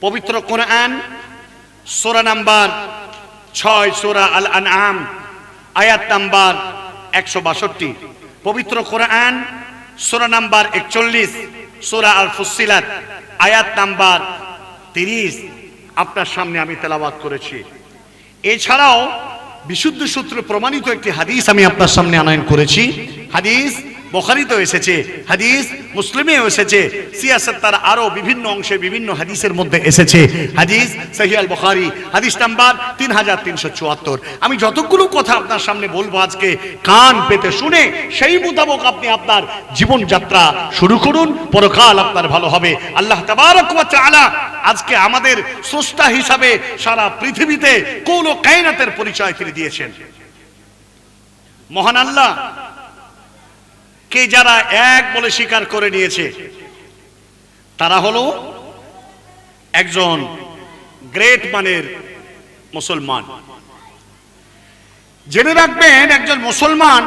পবিত্র কোরআন, সোরা নাম্বার ছয়, সোরা আল আনআম আয়াত নাম্বার একশো বাষট্টি। পবিত্র কোরআন, সোরা নাম্বার একচল্লিশ, সোরা আল ফুসিলাত আয়াত নাম্বার তিরিশ। আপনার সামনে আমি তেলাবাদ করেছি। এছাড়াও বিশুদ্ধ সূত্র প্রমাণিত একটি হাদিস আমি আপনার সামনে আনয়ন করেছি। হাদিস বখারিতে এসেছে, হাদিস মুসলিমেও এসেছে সিয়াসত তার আরও বিভিন্ন অংশে বিভিন্ন হাদিসের মধ্যে এসেছে। হাদিস সহিয়াল বখারি, হাদিস নাম্বার তিন হাজার তিনশো চুয়াত্তর। আমি যতগুলো কথা আপনার সামনে বলব আজকে, কান পেতে শুনে সেই মোতাবক আপনি আপনার জীবনযাত্রা শুরু করুন, পরকাল আপনার ভালো হবে। আল্লাহ ওয়া আজকে আমাদের স্রষ্টা হিসাবে সারা পৃথিবীতে কোন কায়নাতের পরিচয় তিনি দিয়েছেন। মহান আল্লাহ কে যারা এক বলে স্বীকার করে নিয়েছে, তারা হলো একজন গ্রেট মানের মুসলমান। জেনে রাখবেন, একজন মুসলমান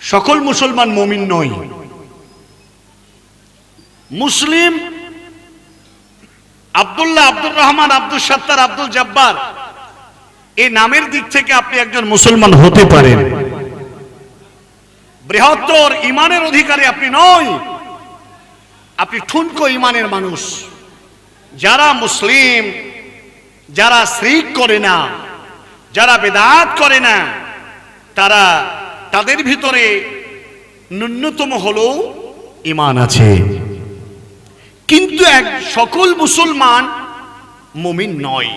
সকল মুসলমান মমিন নয় মুসলিম আব্দুল্লাহ আব্দুর রহমান, আব্দুল সত্তার, আব্দুল জব্বার এই নামের দিক থেকে আপনি একজন মুসলমান হতে পারেন। বৃহত্তর ইমানের অধিকারী আপনি নয় আপনি ঠুনকো ইমানের মানুষ। যারা মুসলিম, যারা শ্রিক করে না, যারা বেদাত করে না, তারা তাদের ভিতরে ন্যূনতম হলো ইমান আছে। কিন্তু এক সকল মুসলমান মুমিন নয়।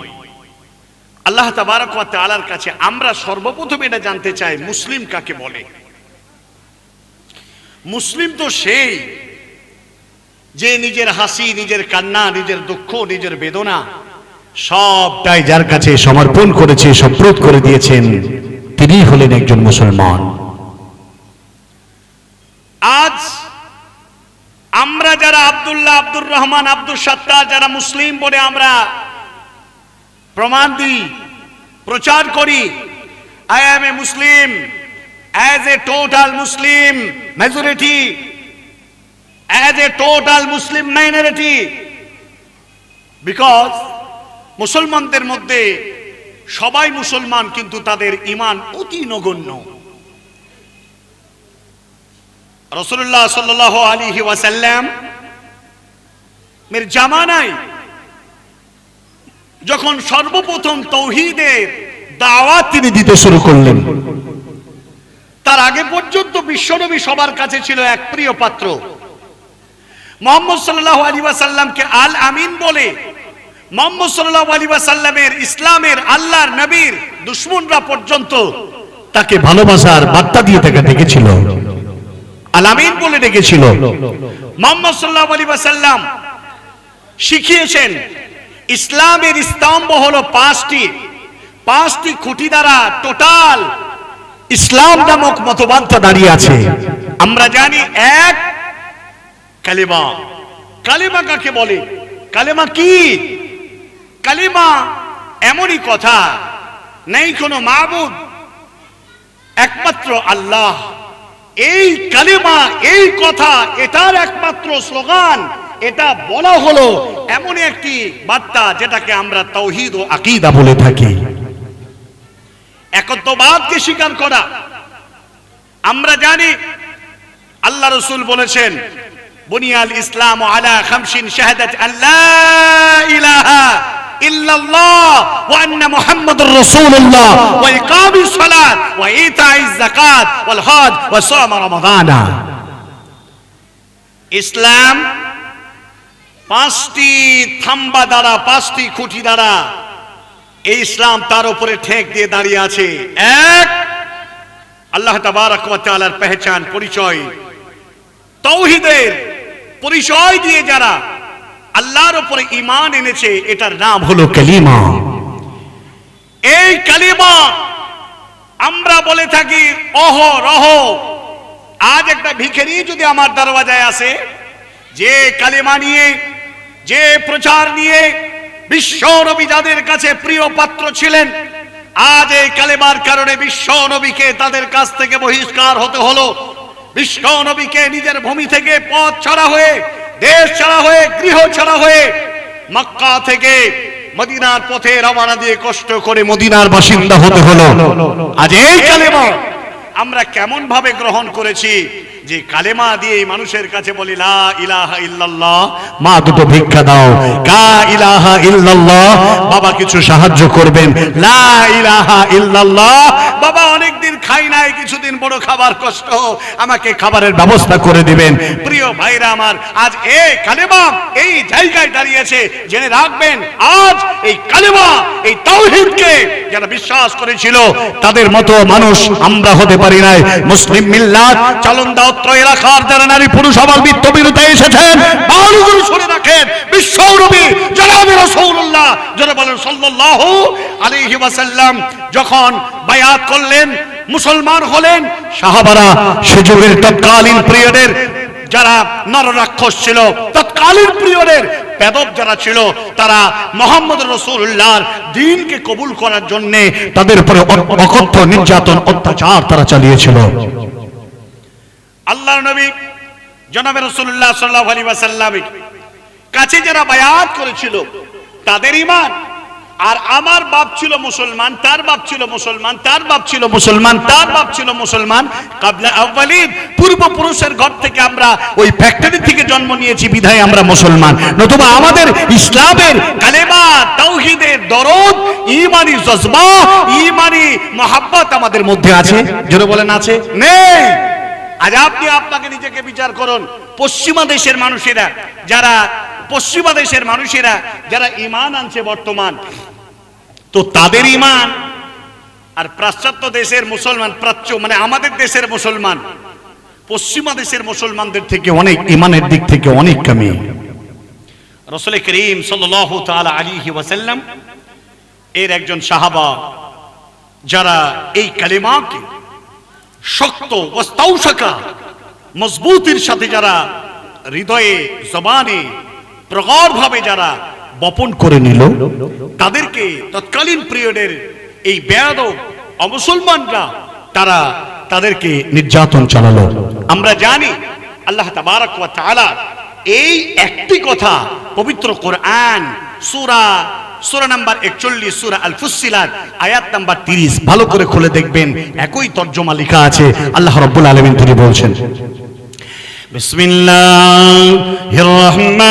আল্লাহ তাবারক ওয়া তাআলার কাছে আমরা সর্বপ্রথম এটা জানতে চাই, মুসলিম কাকে বলে? মুসলিম তো সেই যে নিজের হাসি, নিজের কান্না, নিজের দুঃখ, নিজের বেদনা সবটাই যার কাছে সমর্পণ করেছে সম্প্রত করে দিয়েছেন তিনি হলেন একজন মুসলমান। আজ আমরা যারা আব্দুল্লাহ আব্দুর রহমান আব্দুল সত্তার যারা মুসলিম বলে আমরা প্রমাণ দিই, প্রচার করি, I am a Muslim as a total Muslim majority, as a total Muslim minority, because মুসলমানদের মধ্যে সবাই মুসলমান কিন্তু তাদের ইমান অতি নগণ্য। রসুল্লাহ সাল্লাহ আলী ওয়াসাল্লাম মের জামানায় যখন সর্বপ্রথম তৌহিদের দাওয়াত তিনি দিতে শুরু করলেন। তার আগে পর্যন্ত বিশ্বনবী সবার কাছে ছিল এক প্রিয় পাত্র। মোহাম্মদ সাল্লাহ আলী ওয়াসাল্লামকে আল আমিন বলে, মোহাম্মদ সাল্লাহ আলী ওয়াসাল্লামের ইসলামের আল্লাহর নবীর দুশ্মনরা পর্যন্ত তাকে ভালোবাসার বার্তা দিয়ে তাকে ডেকেছিল। আল আমিন বলে ডেকেছিল। মোহাম্মদ সাল্লাহ আলী ওয়াসাল্লাম শিখিয়েছেন, ইসলামের স্তম্ভ হলো পাঁচটি পাঁচটি খুঁটি দ্বারা টোটাল ইসলাম নামক মতবাদটা দাঁড়িয়ে আছে। আমরা জানি এক কালিমা। কালিমা কাকে বলে? কালেমা কি? কালিমা এমনই কথা, নেই কোনো মাবুদ। একমাত্র আল্লাহ। এই কালিমা, এই কথা, এটার একমাত্র স্লোগান, এটা বলা হলো এমন একটি বার্তা যেটাকে আমরা তৌহিদ ও আকিদা বলে থাকি। একত্ববাদকে স্বীকার করা। আমরা জানি আল্লাহ রসুল বলেছেন, বুনিয়াল ইসলাম আলা খামসিন শাহাদাত আল্লাহ ইলাহা ইল্লাল্লাহ ওয়া আন্না মুহাম্মাদুর রাসূলুল্লাহ ওয়া ইকামিস সালাত ওয়া ইতাইজ যাকাত ওয়াল হজ ওয়া সাম রমাদান। ইসলাম পাঁচটি থাম্বা দ্বারা, পাঁচটি খুঁটি দ্বারা এই ইসলাম তার উপরে ঠেক দিয়ে দাঁড়িয়ে আছে। এক, আল্লাহ তাবারার পেহচান, পরিচয়। তৌহিদের পরিচয় দিয়ে যারা আল্লাহর উপরে ইমান এনেছে, এটার নাম হলো কালিমা। এই কালিমা আমরা বলে থাকি অহ রহ আজ একটা ভিখেরি যদি আমার দরওয়াজায় আসে, যে কালিমা নিয়ে, যে প্রচার নিয়ে বিশ্ব নবী যাদের কাছে প্রিয় পাত্র ছিলেন, আজ এই কালেমার কারণে বিশ্ব নবীকে তাদের কাছ থেকে বহিষ্কার হতে হলো। বিশ্ব নবীকে নিজের ভূমি থেকে পথ ছাড়া হয়ে, দেশ ছাড়া হয়ে, গৃহ ছাড়া হয়ে মক্কা থেকে মদিনার পথে রওনা দিয়ে কষ্ট করে মদিনার বাসিন্দা হতে হলো। আজ এই কালেমা আমরা কেমন ভাবে গ্রহণ করেছি যে কালেমা দিয়ে মানুষের কাছে বলি, লা ইলাহা ইল্লাল্লাহ মা দুটো ভিক্ষা দাও। কা ইলাহা ইল্লাল্লাহ বাবা কিছু সাহায্য করবেন। লা ইলাহা ইল্লাল্লাহ বাবা অনেক দিন খাই নাই, কিছুদিন বড় খাবার কষ্ট, আমাকে খাবারের ব্যবস্থা করে দিবেন। প্রিয় ভাইরা আমার, আজ এই কালেমা এই জায়গায় দাঁড়িয়েছে, জেনে রাখবেন, আজ এই কালেমা, এই তাওহীদকে যারা বিশ্বাস করেছিল, তাদের মতো মানুষ আমরা হতে পারি নাই। মুসলিম মিল্লাত চালন্দা অত্র এলাকার যারা নারী পুরুষ, আবার বৃত্ত বিরুদ্ধে এসেছেন বালুগুলো শুনে রাখেন যারা বলেন ওয়াসাল্লাম, যখন বায়াত করলেন, মুসলমান হলেন, সাহাবারা সে যুগের তৎকালীন পিরিয়ডের যারা ছিল, তৎকালীন পিরিয়ডের বেদব যারা ছিল, তারা মোহাম্মদ রসুল্লাহর দিনকে কবুল করার জন্য তাদের উপরে অকথ্য নির্যাতন, অত্যাচার তারা চালিয়েছিল। আল্লাহ নবী, জনাবে রসুল্লাহ সাল্লাহ আলী ওয়াসাল্লামের কাছে যারা বায়াত করেছিল, তাদের ইমান আর আমার বাপ ছিল মুসলমান, তার বাপ ছিল মুসলমান, তার বাপ ছিল মুসলমান, তার বাপ ছিল মুসলমান। পূর্বপুরুষের ঘর থেকে আমরা ওই ফ্যাক্টরি থেকে জন্ম নিয়েছি, বিধায় আমরা মুসলমান। নতুবা আমাদের ইসলামের কালেমা, তাওহীদের দরদ ইমানি জজবা ইমানি মহাব্বত আমাদের মধ্যে আছে। জোরে বলেন, আছে? নেই। আজ আপনি আপনাকে নিজেকে বিচার করুন। পশ্চিমা দেশের মানুষেরা, যারা পশ্চিমা দেশের মানুষেরা, যারা ইমান আনছে বর্তমান, তো তাদের ইমান আর পাশ্চাত্য দেশের মুসলমান প্রাচ্য মানে আমাদের দেশের মুসলমান, পশ্চিমা দেশের মুসলমানদের থেকে অনেক ইমানের দিক থেকে অনেক কমে। রসুল করিম তাআলা আলাইহি ওয়াসাল্লাম এর একজন সাহাবা, যারা এই কালিমাকে শক্ত মজবুতির সাথে যারা হৃদয়ে, জবানে, প্রগাঢ়ভাবে যারা বপন করে নিল, তাদেরকে তৎকালীন পিরিয়ডের এই বেয়াদ অমুসলমানরা তারা তাদেরকে নির্যাতন চালালো। আমরা জানি আল্লাহ তাবারক ওয়া তাআলা এই একটি কথা পবিত্র কোরআন, সূরা সূরা নাম্বার 41 সূরা আল ফুসসিলাত আয়াত নাম্বার 30 ভালো করে খুলে দেখবেন একই তর্জমা লেখা আছে আল্লাহ রাব্বুল আলামিন তিনি বলছেন بسم الله الرحمن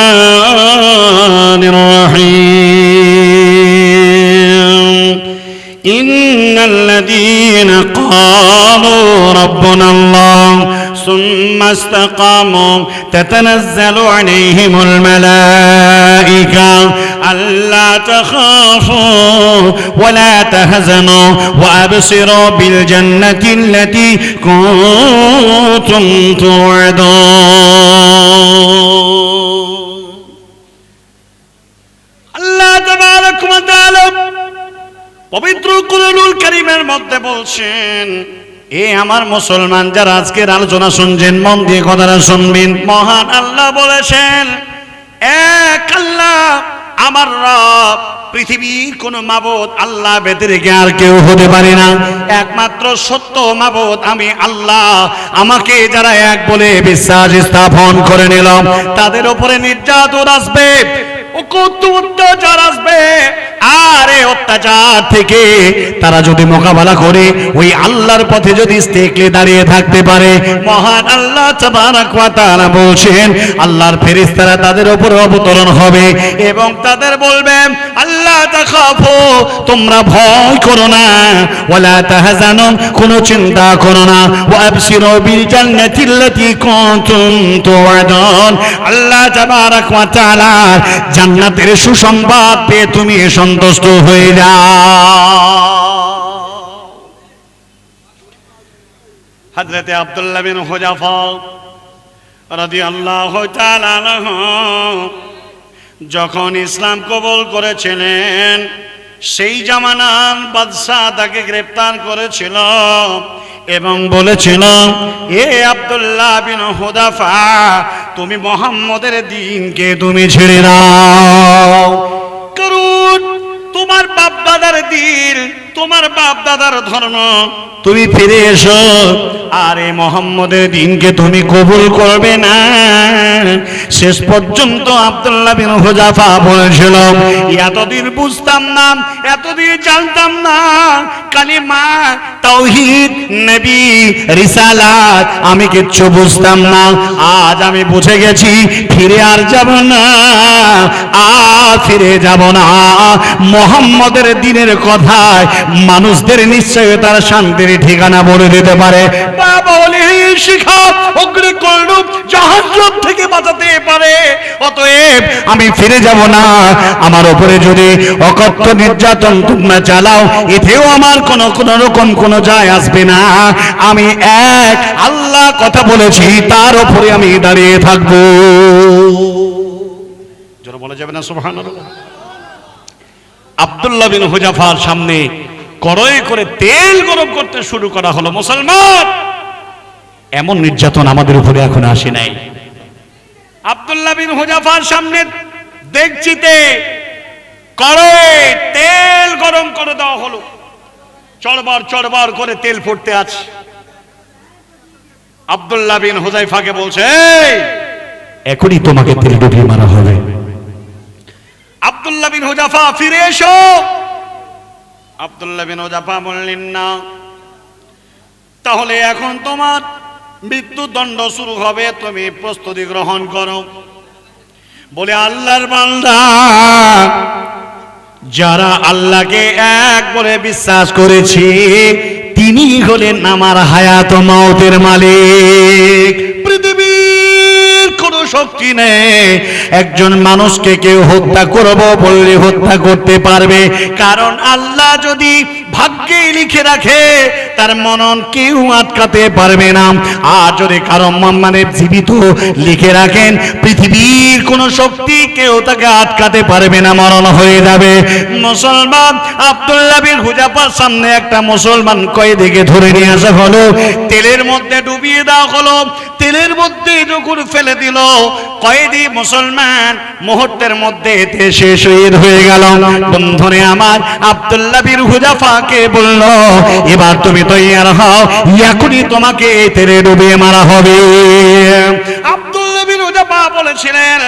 الرحيم إن الذين قالوا ربنا الله ثم استقاموا تتنزل عليهم الملائكة ألا تخافوا ولا تهزنوا وأبصروا بالجنة التي كنتم توعدون আল্লাহ তাবারক ওয়া তাআলা পবিত্র কুরআনুল কারীমের মধ্যে বলছেন এ আমার মুসলমান যারা আজকের আলোচনা শুনছেন মন দিয়ে কথাটা শুনবেন মহান আল্লাহ বলেছেন এক আল্লাহ আমার রব, পৃথিবীর কোন মাবত আল্লাহ ব্যতিরেকে আর কেউ হতে পারে না। একমাত্র সত্য মাবত আমি আল্লাহ। আমাকে যারা এক বলে বিশ্বাস স্থাপন করে নিলাম, তাদের উপরে নির্যাতন আসবে। কত আসবে? আর অত্যাচার থেকে তারা যদি মোকাবেলা করে আল্লাহ উপর অবতরণ হবে এবং তাদের বলবে আল্লাহ তোমরা ভয় করো না, ওয়ালা তাহজানু, কোনো চিন্তা করো না, ওয়া আবশিরু বিল জান্নাতিল্লাতী আল্লাহ তাবারাক ওয়া তাআলা জান্নাতের সুসংবাদ পেয়ে তুমি সন্তুষ্ট হয়ে যাও। হযরতে আব্দুল্লাহ বিন হুজাফা তাআলা আনহু, যখন ইসলাম কবুল করেছিলেন, সেই জামানার বাদশাহ তাকে গ্রেপ্তার করেছিল। এবং বলেছিল, এ আবদুল্লাহ বিন হুদাফা, তুমি মোহাম্মদের দিনকে তুমি ছেড়ে দাও। করুন তোমার বাপ দাদার দিন তোমার বাপ দাদার ধর্ম। তুমি ফিরে এসো আরে মোহাম্মদের দিনকে তুমি কবুল করবে না। শেষ পর্যন্ত আব্দুল্লাহ বিন হুজাফা বলেছিল এতদিন বুঝতাম না, এতদিন জানতাম না, কালিমা, তাওহীদ, নবী, রিসালাত, আমি কিচ্ছু বুঝতাম না। আজ আমি বুঝে গেছি, ফিরে আর যাব না, আর ফিরে যাব না। মোহাম্মদের দিনের কথায় মানুষদের নিশ্চয়তার শান্তির ঠিকানা বলে দিতে পারে। আমি ফিরে যাব না। আমার যদি অকথ্য নির্যাতন তোমরা চালাও, এতেও আমার রকম যায় আসবে না। আমি এক, আল্লাহ কথা বলেছি, তার উপরে আমি দাঁড়িয়ে থাকব। আব্দুল্লাহ সামনে করে তেল গরম করতে শুরু করা হলো। মুসলমান! এমন নির্যাতন আমাদের উপরে এখন আসে নাই। আব্দুল্লাহ বিন হুজাফার সামনে দেখছিতে কড়াই তেল গরম করে দেওয়া হলো। চড়বার চড়বার করে তেল ফুটতে আছে। আব্দুল্লাহ বিন হুজাইফাকে বলছে "এই, এখনই তোমাকে তেল ডুবিয়ে মারা হবে। আব্দুল্লাহ বিন হুজাফা ফিরে এসো। আব্দুল্লাহ বিন হুজাফা বললেন না তাহলে এখন তোমার মৃত্যুদণ্ড শুরু হবে, তুমি প্রস্তুতি গ্রহণ করো। বলে আল্লাহর বান্দা, যারা আল্লাহকে এক বলে বিশ্বাস করেছি, তিনি হলেন আমার হায়াত মৌতের মালিক। পৃথিবীর কোনো শক্তি নেই, একজন মানুষকে কেউ হত্যা করব বললে হত্যা করতে পারবে। কারণ আল্লাহ যদি ভাগ্যে লিখে রাখে তার মনন কেউ আটকাতে পারবে না। আর যদি কারও মানে জীবিত, লিখে রাখেন, পৃথিবীর কোন শক্তি কেউ তাকে আটকাতে পারবে না, মরণ হয়ে যাবে। মুসলমান আব্দুল্লাহ বিন হুজাফার সামনে একটা মুসলমান কয়েদিকে ধরে নিয়ে আসা হলো। তেলের মধ্যে ডুবিয়ে দেওয়া হলো। তেলের মধ্যে যখন ফেলে দিল, কয়েদি মুসলমান মুহূর্তের মধ্যে দেশে শহীদ হয়ে গেল। বন্ধনে আমার, আব্দুল্লাহ বিন হুজাফাকে বলল, এবার তুমি তৈয়ার হও, এখনই তোমাকে তেলে ডুবিয়ে মারা হবে। বলেছিলেন,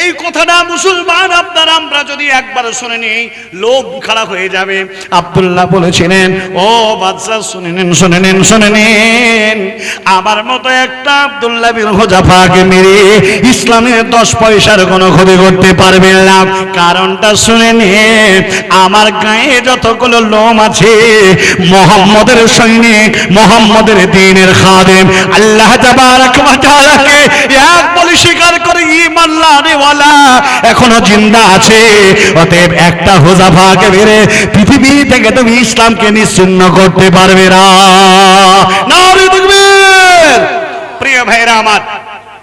এই কথাটা মুসলমান আপনার, আমরা যদি একবার শুনে নিই, লোভ খারাপ হয়ে যাবে। আব্দুল্লাহ বলেছিলেন, ও বাদশাহ, শুনে নিন শুনে নিন শুনে নিন। আমার মতো একটা আব্দুল্লাহ বিন হুজাফাকে মেরে ইসলামের দশ পয়সার কোনো ক্ষতি করতে পারবে না। কারণটা শুনে নিন, আমার গায়ে যতগুলো লোম আছে, মোহাম্মদের সৈনিক মোহাম্মদের দিনের খাদেম, আল্লাহ তাবারাক ওয়া তাআলাকে এক বলে স্বীকার করে এখনও জিন্দা আছে। অতএব একটা হুজাফাকে পৃথিবী থেকে তুমি ইসলামকে নিশ্চিন্ন করতে পারবে না। প্রিয় ভাইরা আমার,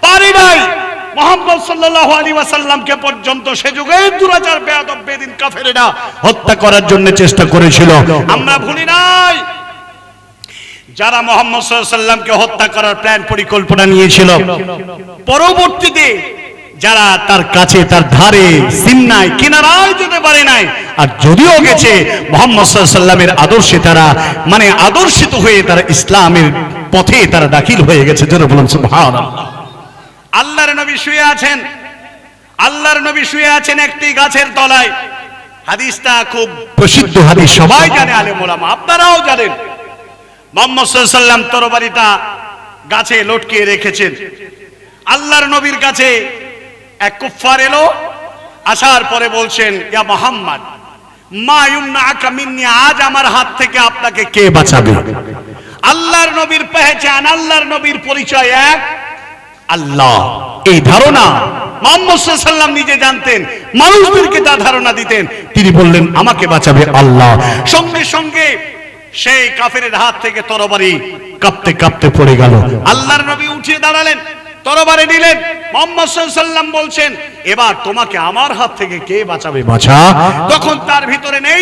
পারি নাই মোহাম্মদ পর্যন্ত সে যুগে দুরাচার বেদিন, কাফেরেরা হত্যা করার জন্য চেষ্টা করেছিল। আমরা ভুলি নাই। যারা মোহাম্মদ সাল্লামকে হত্যা করার প্ল্যান পরিকল্পনা নিয়েছিল। পরবর্তীতে যারা তার কাছে, তার ধারে সিমনায় কিনারায় যেতে পারে নাই, আর যদিও গেছে, মোহাম্মদ সাল্লামের আদর্শে তারা মানে আদর্শিত হয়ে তারা ইসলামের পথে তারা দাখিল হয়ে গেছে যেন বলুন, সুবহানাল্লাহ। আল্লাহর নবী শুয়ে আছেন। আল্লাহর নবী শুয়ে আছেন একটি গাছের তলায়। হাদিসটা খুব প্রসিদ্ধ হাদিস, সবাই জানে আলেম ওলামা আপনারাও জানেন। মোহাম্মদ সাল্লাম তরবারিটা গাছে লটকিয়ে রেখেছেন। আল্লাহর নবীর কাছে এক কুফার এলো, আসার পরে বলছেন, ইয়া মোহাম্মদ আজ আমার হাত থেকে আপনাকে কে বাঁচাবে? আল্লাহর নবীর পেহচান, আল্লাহর নবীর পরিচয় এক, আল্লাহ। এই ধারণা মোহাম্মদ সাল্লাম নিজে জানতেন, মানুষদেরকে তা ধারণা দিতেন, তিনি বললেন, আমাকে বাঁচাবে আল্লাহ। সঙ্গে সঙ্গে সেই কাফের হাত থেকে তরবারি কাঁপতে কাঁপতে পড়ে গেল। আল্লাহর নবী উঠিয়ে দাঁড়ালেন, তরবারি নিলেন, মোহাম্মদ বলছেন, এবার তোমাকে আমার হাত থেকে কে বাঁচাবে বাঁচা তখন তার ভিতরে নেই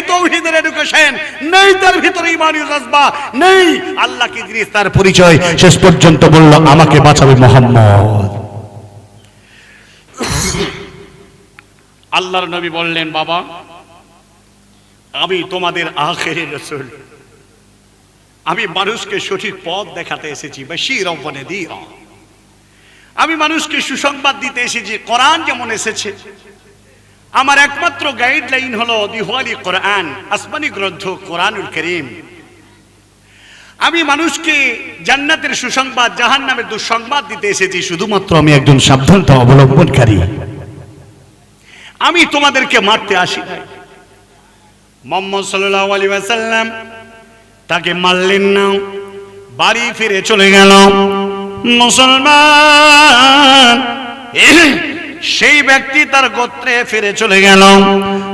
এডুকেশন নেই তার ভিতরে ইমানি জজবা নেই আল্লাহ কি তার পরিচয়। শেষ পর্যন্ত বলল, আমাকে বাঁচাবে মোহাম্মদ। আল্লাহর নবী বললেন, বাবা, আমি তোমাদের আখেরি রসুল। আমি মানুষকে সঠিক পথ দেখাতে এসেছি, বেশির অবনে দি আমি মানুষকে সুসংবাদ দিতে এসেছি, কোরআন যেমন এসেছে। আমার একমাত্র গাইডলাইন হলো দিহওয়ালি কোরআন, আসমানি গ্রন্থ, কোরআনুল করিম। আমি মানুষকে জান্নাতের সুসংবাদ জাহান নামের দুঃসংবাদ দিতে এসেছি, শুধুমাত্র আমি একজন সাবধানতা অবলম্বনকারী। আমি তোমাদেরকে মারতে আসি মোহাম্মদ সাল্লাহ আলী সাল্লাম তাকে মারলেন না। বাড়ি ফিরে চলে গেল। মুসলমান, সেই ব্যক্তি তার গোত্রে ফিরে চলে গেল।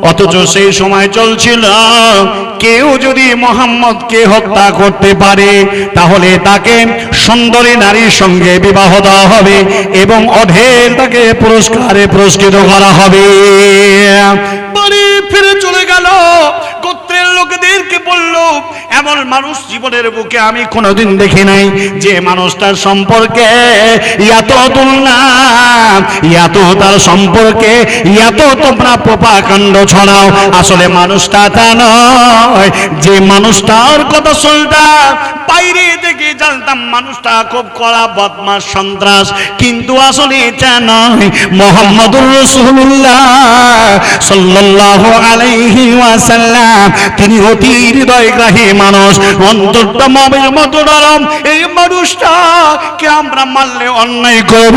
অথচ সেই সময় চলছিল, কেউ যদি মোহাম্মদকে হত্যা করতে পারে, তাহলে তাকে সুন্দরী নারীর সঙ্গে বিবাহ দেওয়া হবে এবং অঢের তাকে পুরস্কারে পুরস্কৃত করা হবে। বাড়ি ফিরে চলে গেল। গোত্রের লোকেদেরকে বলল এমন মানুষ জীবনের বুকে আমি কোনোদিন দেখি নাই। যে মানুষটার সম্পর্কে এত তুলনা তার সম্পর্কে এত তোমরা পোপাকাণ্ড ছড়াও। আসলে মানুষটা তা নয়, যে মানুষটার কথা শুনতাম বাইরে থেকে জানতাম মানুষটা খুব কড়া, বদমাস, সন্ত্রাস। কিন্তু আসলে এটা নয়। মোহাম্মদুর রসুল্লাহ আলাইহি ওয়াসাল্লাম, তিনি অতি হৃদয়গ্রাহী মানুষ অন্তরটা মতো নরম এই মানুষটাকে আমরা মারলে অন্যায় করব।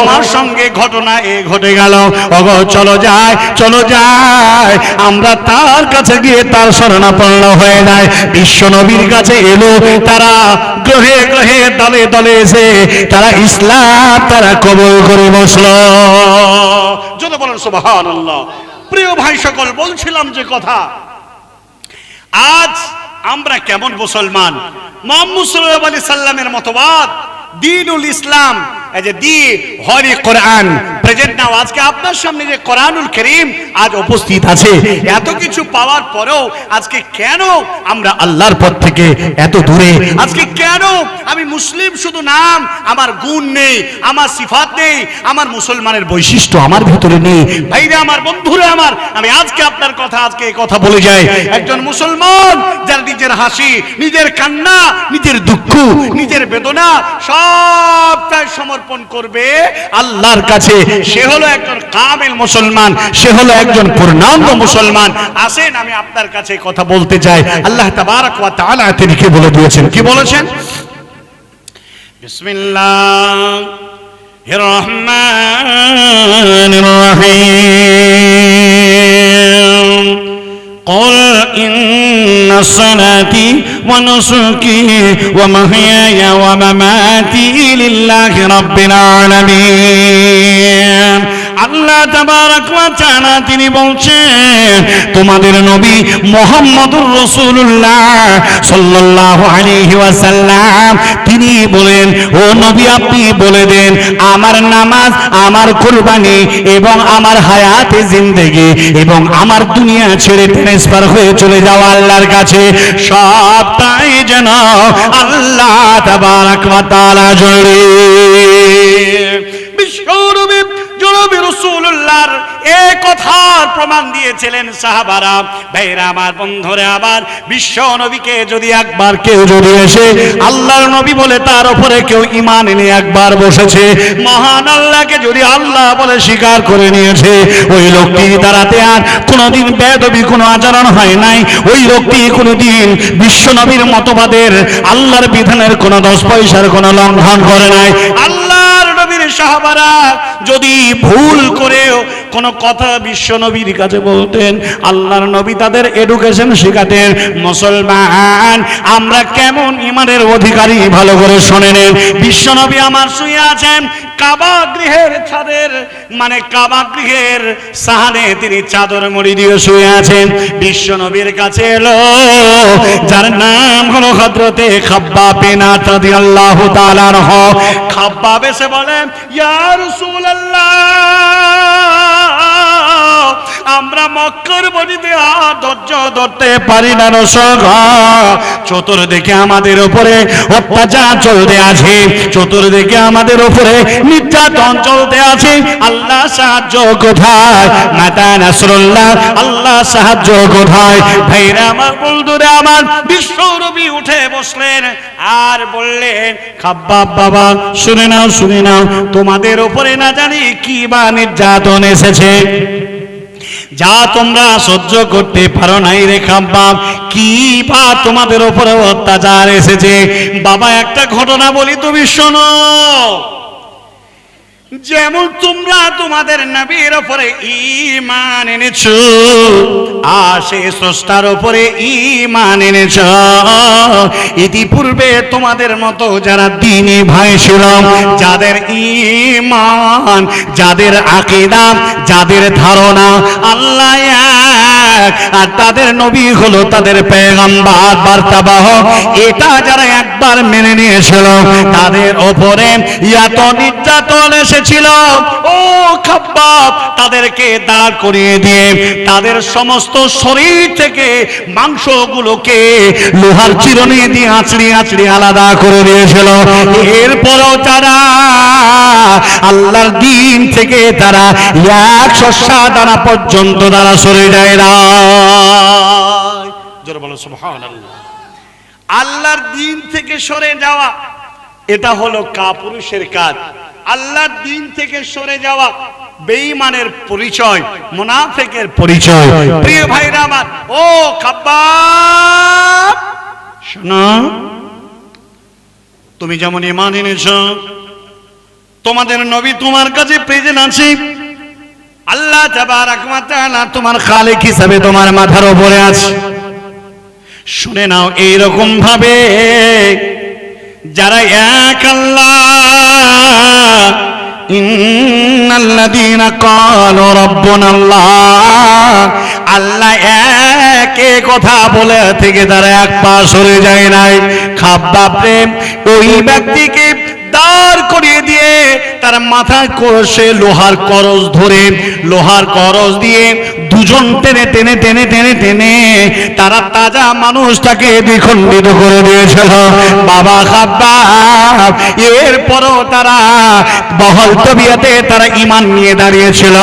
আমার সঙ্গে ঘটনা এ ঘটে গেল। অগ, চলো যায় চলো যায় আমরা তার কাছে গিয়ে তার শরণাপন্ন হয়ে যায় বিশ্ব নবীর কাছে এলো, তারা গ্রহে গ্রহে দলে দলে এসে তারা ইসলাম তারা কবল করে বসল। যদি বলেন সুবাহান প্রিয় ভাই সকল, বলছিলাম যে কথা, আজ আমরা কেমন মুসলমান? মোহাম্মদ সাল্লাল্লাহু আলাইহি সাল্লামের মতবাদ দিনুল ইসলাম। এই যে দি হরি কোরআন। প্রেজেন্ট নাও আজকে আপনার সামনে যে কোরআনুল করিম আজ উপস্থিত আছে। এত কিছু পাওয়ার পরেও আজকে কেন আমরা আল্লাহর পথ থেকে এত দূরে? আজকে কেন আমি মুসলিম শুধু নাম, আমার গুণ নেই, আমার সিফাত নেই, আমার মুসলমানের বৈশিষ্ট্য আমার ভিতরে নেই। ভাইরে, আমার বন্ধুরে আমার, আমি আজকে আপনার কথা, আজকে এই কথা বলে যাই। একজন মুসলমান, যার নিজের হাসি, নিজের কান্না, নিজের দুঃখ, নিজের বেদনা সবটাই সমর্পণ করবে আল্লাহর কাছে। সে হলো একজন কামেল মুসলমান, সে হলো একজন পূর্ণাঙ্গ মুসলমান। আসেন, আমি আপনার কাছে কথা বলতে চাই। আল্লাহ তাবারক ওয়া তাআলা তিনি কি বলে দিয়েছেন? কি বলেছেন? বিসমিল্লাহ। রহমান রহিম। صلاتي ونسكي ومحياي ومماتي لله رب العالمين. আল্লাহ তাবারাক তিনি বলছেন, তোমাদের নবী মুহাম্মদুর রাসূলুল্লাহ সাল্লাল্লাহু আলাইহি ওয়াসাল্লাম। তিনি বলেন, ও নবী, আপনি বলে দেন, আমার নামাজ, আমার কুরবানি এবং আমার হায়াতে জিন্দেগি এবং আমার দুনিয়া ছেড়ে ট্রান্সফার হয়ে চলে যাওয়া আল্লাহর কাছে, সবটাই যেন আল্লাহ তাবারাক ওয়া জড়ে জনবী রাসূলুল্লাহর এই কথার প্রমাণ দিয়েছিলেন সাহাবারা। ভাইরা আমার বন্ধুরে আবার বিশ্ব নবীকে যদি একবার কেউ যদি এসে আল্লাহর নবী বলে তার কেউ ইমান এনে একবার বসেছে, মহান আল্লাহকে যদি আল্লাহ বলে স্বীকার করে নিয়েছে, ওই লোকটি দাঁড়াতে আর কোনোদিন বেদবি, কোনো আচরণ হয় নাই। ওই লোকটি কোনোদিন বিশ্ব নবীর মতবাদের, আল্লাহর বিধানের কোনো দশ পয়সার কোনো লঙ্ঘন করে নাই। আল্লাহর নবীর সাহাবারা যদি ভুল করেও কোন কথা বিশ্ব নবীর কাছে বলতেন, আল্লাহর নবী তাদের এডুকেশন শেখাতেন। মুসলমান, আমরা কেমন ইমানের অধিকারী ভালো করে শোনেন। নেন বিশ্ব নবী আমার শুয়ে আছেন, কাবা ছাদের মানে কাবা সাহানে তিনি চাদর মুড়ি দিয়ে শুয়ে আছেন। বিশ্ব নবীর কাছে এলো, যার নাম হলো হজরতে খাব্বা পেনা তাদি আল্লাহ তালার হ খাব্বা বেসে বলেন ইয়া রাসূলুল্লাহ আমরা মক্কর বনিতে ধৈর্য ধরতে পারি না রসগ চতুর্দিকে আমাদের উপরে অত্যাচার চলতে আছে। চতুর্দিকে আমাদের উপরে নির্যাতন চলতে আছে। আল্লাহ সাহায্য কোথায়? মাতা নাসরুল্লাহ, আল্লাহ সাহায্য কোথায়? ভাইরা আমার বন্ধুরা আমার বিশ্বরবি উঠে বসলেন আর বললেন, খাব্বাব বাবা, শুনে নাও শুনে নাও, তোমাদের উপরে না জানি কি বা নির্যাতন এসেছে? যা তোমরা সহ্য করতে পারো নাই রে বাপ কি বা তোমাদের উপরে অত্যাচার এসেছে? বাবা, একটা ঘটনা বলি তুমি শোনো। যেমন তোমরা তোমাদের নবীর উপরে ঈমান এনেছো, আর সেই স্রষ্টার উপরে ঈমান এনেছ। ইতিপূর্বে তোমাদের মতো যারা দিনে ভাই ছিল, যাদের ঈমান, যাদের আকীদা, যাদের ধারণা আল্লাহ এক, আর তাদের নবী হলো তাদের পেগম্বর, বার্তাবাহ। এটা যারা একবার মেনে নিয়েছিল, তাদের ওপরে এত নির্যাতন এসেছিল ও খাব্বাব, তাদেরকে দাঁড় করিয়ে দিয়ে তাদের সমস্ত শরীর থেকে মাংসগুলোকে লোহার চিরুনি দিয়ে আঁচড়ি আঁচড়ি আলাদা করে দিয়েছিল। এরপরও তারা আল্লাহর দিন থেকে তারা একশো সাত আনা পর্যন্ত তারা সরে যায় না। আল্লাহর দিন থেকে সরে যাওয়া, এটা হলো কাপুরুষের কাজ। আল্লাহর দিন থেকে সরে যাওয়া বেঈমানের পরিচয় মুনাফিকের পরিচয়। প্রিয় ভাইরা আমার ও খাব্বাব! শোনো তুমি যেমন ইমান এনেছ তোমাদের নবী তোমার কাছে প্রেজেন্ট আছে। আল্লাহ তাবারাক ওয়া তাআলা তোমার খালেক হিসাবে তোমার মাথার উপরে আছে। শুনে নাও এইরকম ভাবে যারা এক আল্লাহ, ইন্নাল্লাযীনা ক্বালু রাব্বুনাল্লাহ, আল্লাহ একে কথা বলে থেকে তারা এক পা সরে যায় নাই। খাব্বা প্রেম, ওই ব্যক্তিকে দাঁড় করিয়ে দিয়ে তার মাথায় করছে লোহার করজ ধরে, লোহার করজ দিয়ে দুজন টেনে টেনে টেনে টেনে টেনে তারা তাজা মানুষটাকে দ্বিখণ্ডিত করে দিয়েছিল। বাবা খাব্বাব, এরপরও তারা বহল তবিয়াতে তারা ইমান নিয়ে দাঁড়িয়েছিল।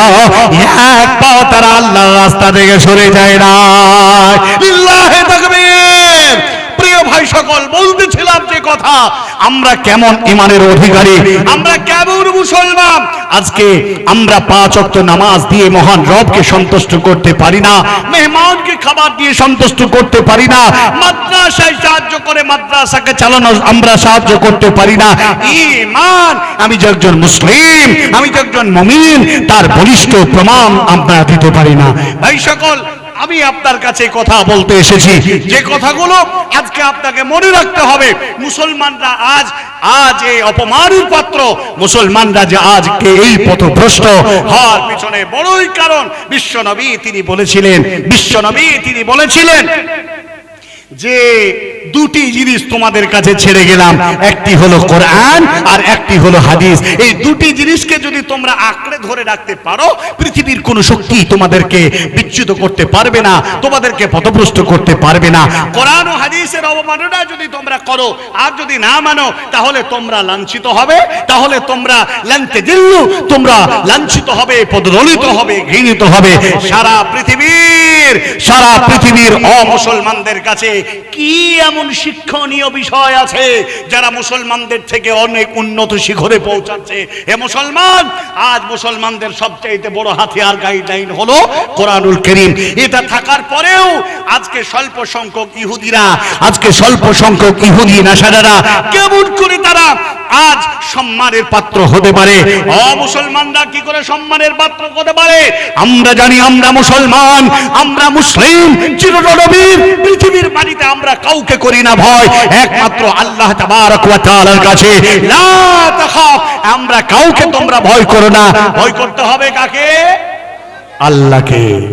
এক পাও তারা আল্লাহর রাস্তা থেকে সরে যায় না লিল্লাহে তাকবীর প্রিয় ভাই সকল বলতেছিলাম যে কথা, আমরা কেমন ইমানের অধিকারী? আমরা কেমন মুসলমান? আজকে আমরা পাঁচ অক্ত নামাজ দিয়ে মহান রবকে সন্তুষ্ট করতে পারি না, মেহমানকে খাবার দিয়ে সন্তুষ্ট করতে পারি না, মাদ্রাসায় সাহায্য করে মাদ্রাসাকে চালানো আমরা সাহায্য করতে পারি না। ইমান আমি যে একজন মুসলিম, আমি যে একজন মমিন, তার বলিষ্ঠ প্রমাণ আমরা দিতে পারি না। ভাই সকল আমি আপনার কাছে কথা বলতে এসেছি। যে কথাগুলো আজকে আপনাকে মনে রাখতে হবে, মুসলমানরা আজ আজ এই অপমানের পাত্র, মুসলমানরা যে আজকে এই পথভ্রষ্ট হওয়ার পিছনে বড়ই কারণ, বিশ্বনবী তিনি বলেছিলেন, বিশ্বনবী তিনি বলেছিলেন যে দুটি জিনিস তোমাদের কাছে ছেড়ে গেলাম। একটি হলো কোরআন আর একটি হলো হাদিস। এই দুটি জিনিসকে যদি তোমরা আঁকড়ে ধরে রাখতে পারো, পৃথিবীর কোনো শক্তি তোমাদেরকে বিচ্যুত করতে পারবে না, তোমাদেরকে পথভ্রষ্ট করতে পারবে না। কোরআন ও হাদিসের অবমাননা যদি তোমরা করো আর যদি না মানো, তাহলে তোমরা লাঞ্ছিত হবে। তাহলে তোমরা লাঞ্চে দিল্লু তোমরা লাঞ্ছিত হবে, পদদলিত হবে, ঘৃণিত হবে। সারা পৃথিবীর সারা পৃথিবীর অমুসলমানদের কাছে কি এমন শিক্ষণীয় বিষয় আছে যারা মুসলমানদের থেকে অনেক উন্নত শিখরে পৌঁছাচ্ছে? এ মুসলমান, আজ মুসলমানদের সবচাইতে বড় হাতিয়ার গাইডলাইন হলো কোরআনুল করিম। এটা থাকার পরেও আজকে স্বল্প সংখ্যক ইহুদিরা, আজকে স্বল্প সংখ্যক ইহুদি নাসারারা কেমন করে তারা আজ সম্মানের পাত্র হতে পারে? অমুসলমানরা কি করে সম্মানের পাত্র হতে পারে? আমরা জানি আমরা মুসলমান, আমরা মুসলিম চিরনবীর পৃথিবীর বাড়িতে আমরা কাউকে করি না ভয়। একমাত্র আল্লাহ তাবারক ওয়া তাআলার কাছে। লা তাখাফ, আমরা কাউকে তোমরা ভয় করো না। ভয় করতে হবে কাকে? আল্লাহকে।